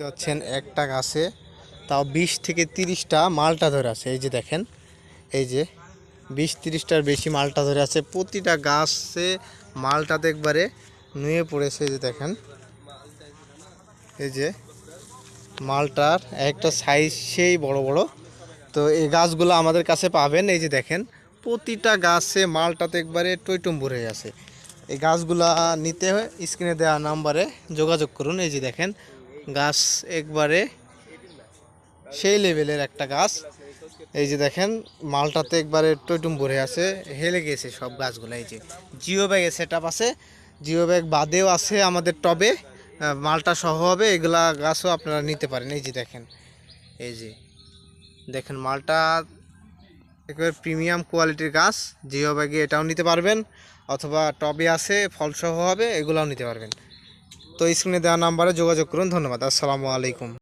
দেখতে পাচ্ছেন একটা গাছে তাও বিশ থেকে তিরিশটা মালটা ধরে আছে। এই যে দেখেন, এই যে বিশ তিরিশটার বেশি মালটা ধরে আছে। প্রতিটা গাছে মালটাতে একবারে নুয়ে পড়েছে এই যে দেখেন। এই যে মালটার একটা সাইজ সেই বড় বড়। তো এই গাছগুলো আমাদের কাছে পাবেন। এই যে দেখেন, প্রতিটা গাছে মালটাতে একবারে টইটুম্বুর হয়ে আছে। এই গাছগুলা নিতে স্ক্রিনে দেওয়া নাম্বারে যোগাযোগ করুন। এই যে দেখেন গাছ একবারে সেই লেভেলের একটা গাছ। এই যে দেখেন, মালটাতে একবারে টইটুম্বুর ভরে আছে, হেলে গেছে সব গাছগুলো। এই যে জিও ব্যাগে সেট আছে। জিও ব্যাগ বাদেও আছে আমাদের টবে। মালটা সহ হবে, এগুলা গাছও আপনারা নিতে পারেন। এই যে দেখেন, এই যে দেখেন মালটা একবার প্রিমিয়াম কোয়ালিটির গাছ। জিও ব্যাগে এটাও নিতে পারবেন, অথবা টবে আছে, ফলসহ হবে, এগুলাও নিতে পারবেন। তো স্ক্রিনে দেওয়া নাম্বারে যোগাযোগ করুন। ধন্যবাদ। আসসালামু আলাইকুম।